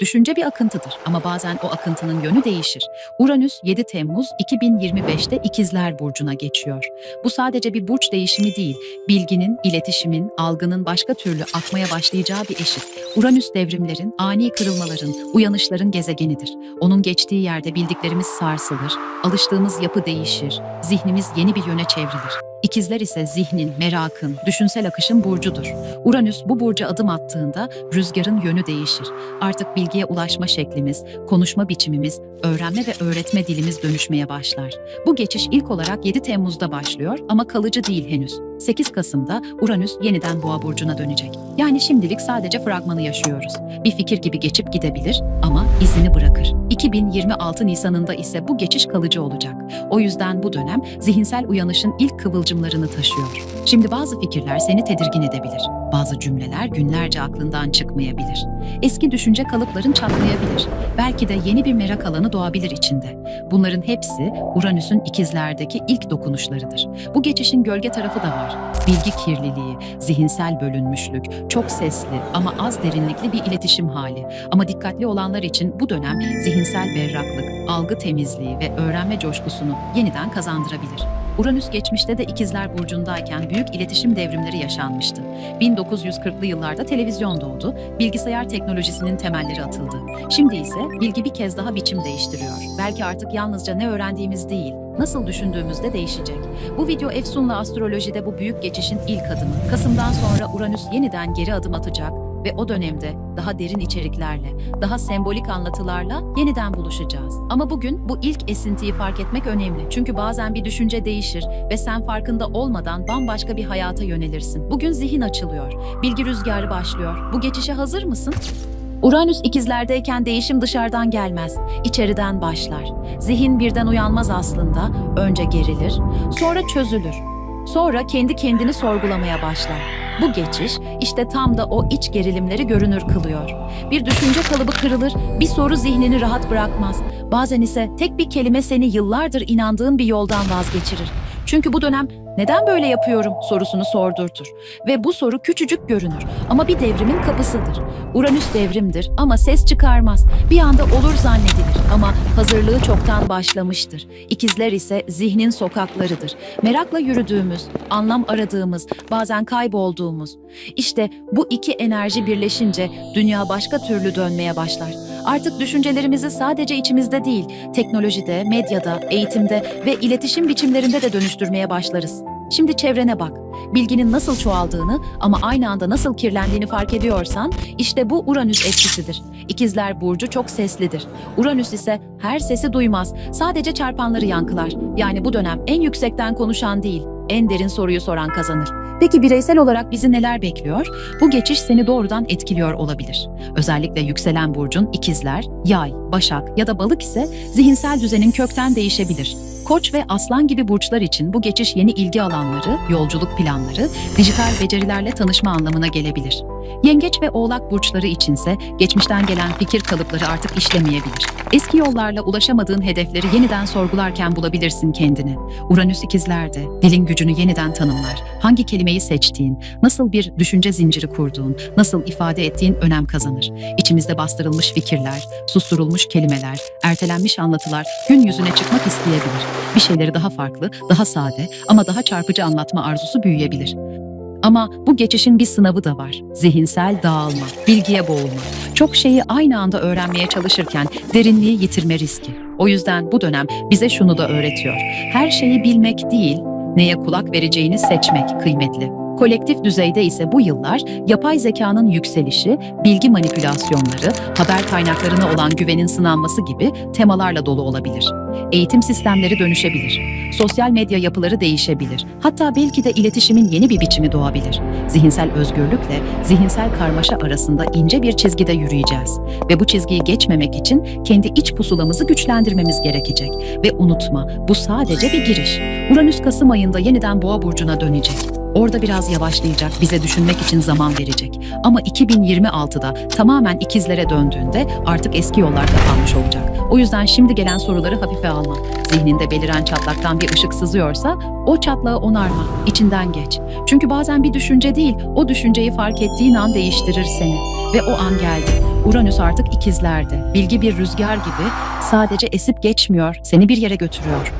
Düşünce bir akıntıdır ama bazen o akıntının yönü değişir. Uranüs 7 Temmuz 2025'te İkizler Burcu'na geçiyor. Bu sadece bir burç değişimi değil, bilginin, iletişimin, algının başka türlü akmaya başlayacağı bir eşik. Uranüs devrimlerin, ani kırılmaların, uyanışların gezegenidir. Onun geçtiği yerde bildiklerimiz sarsılır, alıştığımız yapı değişir, zihnimiz yeni bir yöne çevrilir. İkizler ise zihnin, merakın, düşünsel akışın burcudur. Uranüs bu burca adım attığında rüzgarın yönü değişir. Artık bilgiye ulaşma şeklimiz, konuşma biçimimiz, öğrenme ve öğretme dilimiz dönüşmeye başlar. Bu geçiş ilk olarak 7 Temmuz'da başlıyor ama kalıcı değil henüz. 8 Kasım'da Uranüs yeniden Boğa burcuna dönecek. Yani şimdilik sadece fragmanı yaşıyoruz. Bir fikir gibi geçip gidebilir ama izini bırakır. 2026 Nisan'ında ise bu geçiş kalıcı olacak. O yüzden bu dönem zihinsel uyanışın ilk kıvılcımlarını taşıyor. Şimdi bazı fikirler seni tedirgin edebilir. Bazı cümleler günlerce aklından çıkmayabilir. Eski düşünce kalıpların çatlayabilir. Belki de yeni bir merak alanı doğabilir içinde. Bunların hepsi Uranüs'ün ikizlerdeki ilk dokunuşlarıdır. Bu geçişin gölge tarafı da var. Bilgi kirliliği, zihinsel bölünmüşlük, çok sesli ama az derinlikli bir iletişim hali. Ama dikkatli olanlar için bu dönem zihinsel berraklık, algı temizliği ve öğrenme coşkusunu yeniden kazandırabilir. Uranüs geçmişte de İkizler Burcu'ndayken büyük iletişim devrimleri yaşanmıştı. 1940'lı yıllarda televizyon doğdu, bilgisayar teknolojisinin temelleri atıldı. Şimdi ise bilgi bir kez daha biçim değiştiriyor. Belki artık yalnızca ne öğrendiğimiz değil, nasıl düşündüğümüz de değişecek. Bu video Efsun'la astrolojide bu büyük geçişin ilk adımı. Kasım'dan sonra Uranüs yeniden geri adım atacak ve o dönemde daha derin içeriklerle, daha sembolik anlatılarla yeniden buluşacağız. Ama bugün bu ilk esintiyi fark etmek önemli. Çünkü bazen bir düşünce değişir ve sen farkında olmadan bambaşka bir hayata yönelirsin. Bugün zihin açılıyor, bilgi rüzgarı başlıyor. Bu geçişe hazır mısın? Uranüs ikizlerdeyken değişim dışarıdan gelmez, içeriden başlar. Zihin birden uyanmaz aslında, önce gerilir, sonra çözülür. Sonra kendi kendini sorgulamaya başlar. Bu geçiş işte tam da o iç gerilimleri görünür kılıyor. Bir düşünce kalıbı kırılır, bir soru zihnini rahat bırakmaz. Bazen ise tek bir kelime seni yıllardır inandığın bir yoldan vazgeçirir. Çünkü bu dönem neden böyle yapıyorum sorusunu sordurtur. Ve bu soru küçücük görünür ama bir devrimin kapısıdır. Uranüs devrimdir ama ses çıkarmaz. Bir anda olur zannedilir ama hazırlığı çoktan başlamıştır. İkizler ise zihnin sokaklarıdır. Merakla yürüdüğümüz, anlam aradığımız, bazen kaybolduğumuz. İşte bu iki enerji birleşince dünya başka türlü dönmeye başlar. Artık düşüncelerimizi sadece içimizde değil, teknolojide, medyada, eğitimde ve iletişim biçimlerinde de dönüştürmeye başlarız. Şimdi çevrene bak. Bilginin nasıl çoğaldığını ama aynı anda nasıl kirlendiğini fark ediyorsan işte bu Uranüs etkisidir. İkizler burcu çok seslidir. Uranüs ise her sesi duymaz. Sadece çarpanları yankılar. Yani bu dönem en yüksekten konuşan değil, en derin soruyu soran kazanır. Peki bireysel olarak bizi neler bekliyor? Bu geçiş seni doğrudan etkiliyor olabilir. Özellikle yükselen burcun ikizler, yay, başak ya da balık ise zihinsel düzenin kökten değişebilir. Koç ve aslan gibi burçlar için bu geçiş yeni ilgi alanları, yolculuk planları, dijital becerilerle tanışma anlamına gelebilir. Yengeç ve oğlak burçları içinse geçmişten gelen fikir kalıpları artık işlemeyebilir. Eski yollarla ulaşamadığın hedefleri yeniden sorgularken bulabilirsin kendini. Uranüs ikizlerde dilin gücünü yeniden tanımlar. Hangi kelimeyi seçtiğin, nasıl bir düşünce zinciri kurduğun, nasıl ifade ettiğin önem kazanır. İçimizde bastırılmış fikirler, susturulmuş kelimeler, ertelenmiş anlatılar gün yüzüne çıkmak isteyebilir. Bir şeyleri daha farklı, daha sade ama daha çarpıcı anlatma arzusu büyüyebilir. Ama bu geçişin bir sınavı da var. Zihinsel dağılma, bilgiye boğulma. Çok şeyi aynı anda öğrenmeye çalışırken derinliği yitirme riski. O yüzden bu dönem bize şunu da öğretiyor. Her şeyi bilmek değil, neye kulak vereceğini seçmek kıymetli. Kolektif düzeyde ise bu yıllar yapay zekanın yükselişi, bilgi manipülasyonları, haber kaynaklarına olan güvenin sınanması gibi temalarla dolu olabilir. Eğitim sistemleri dönüşebilir. Sosyal medya yapıları değişebilir. Hatta belki de iletişimin yeni bir biçimi doğabilir. Zihinsel özgürlükle zihinsel karmaşa arasında ince bir çizgide yürüyeceğiz. Ve bu çizgiyi geçmemek için kendi iç pusulamızı güçlendirmemiz gerekecek. Ve unutma, bu sadece bir giriş. Uranüs Kasım ayında yeniden Boğa burcuna dönecek. Orada biraz yavaşlayacak, bize düşünmek için zaman verecek. Ama 2026'da tamamen ikizlere döndüğünde artık eski yollar kapanmış olacak. O yüzden şimdi gelen soruları hafife alma. Zihninde beliren çatlaktan bir ışık sızıyorsa o çatlağı onarma, içinden geç. Çünkü bazen bir düşünce değil, o düşünceyi fark ettiğin an değiştirir seni. Ve o an geldi. Uranüs artık ikizlerde. Bilgi bir rüzgar gibi sadece esip geçmiyor, seni bir yere götürüyor.